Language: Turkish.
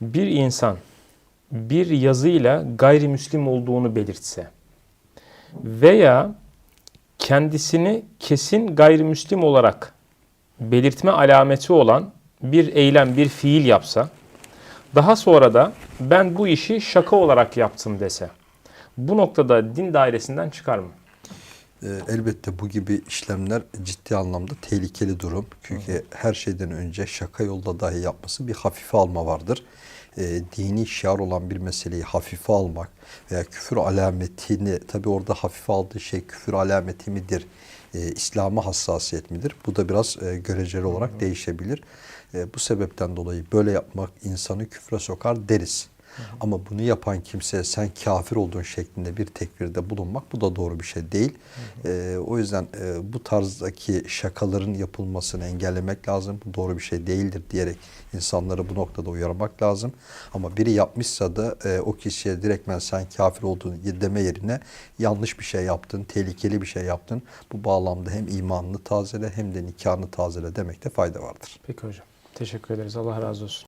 Bir insan bir yazıyla gayrimüslim olduğunu belirtse veya kendisini kesin gayrimüslim olarak belirtme alameti olan bir eylem, bir fiil yapsa, daha sonra da ben bu işi şaka olarak yaptım dese, bu noktada din dairesinden çıkar mı? Ee, elbette bu gibi işlemler ciddi anlamda tehlikeli durum. Çünkü her şeyden önce şaka yolda dahi yapması bir hafife alma vardır. Ee, dini şiar olan bir meseleyi hafife almak veya küfür alametini, tabi orada hafife aldığı şey küfür alameti midir, e, İslam'a hassasiyet midir? Bu da biraz e, göreceli olarak değişebilir. E, bu sebepten dolayı böyle yapmak insanı küfre sokar deriz. Ama bunu yapan kimseye sen kafir olduğun şeklinde bir tekvirde bulunmak bu da doğru bir şey değil. Ee, o yüzden e, bu tarzdaki şakaların yapılmasını engellemek lazım. Bu doğru bir şey değildir diyerek insanları bu noktada uyarmak lazım. Ama biri yapmışsa da e, o kişiye direktmen sen kafir olduğunu deme yerine yanlış bir şey yaptın, tehlikeli bir şey yaptın. Bu bağlamda hem imanını tazele hem de nikahını tazele demekte fayda vardır. Peki hocam. Teşekkür ederiz. Allah razı olsun.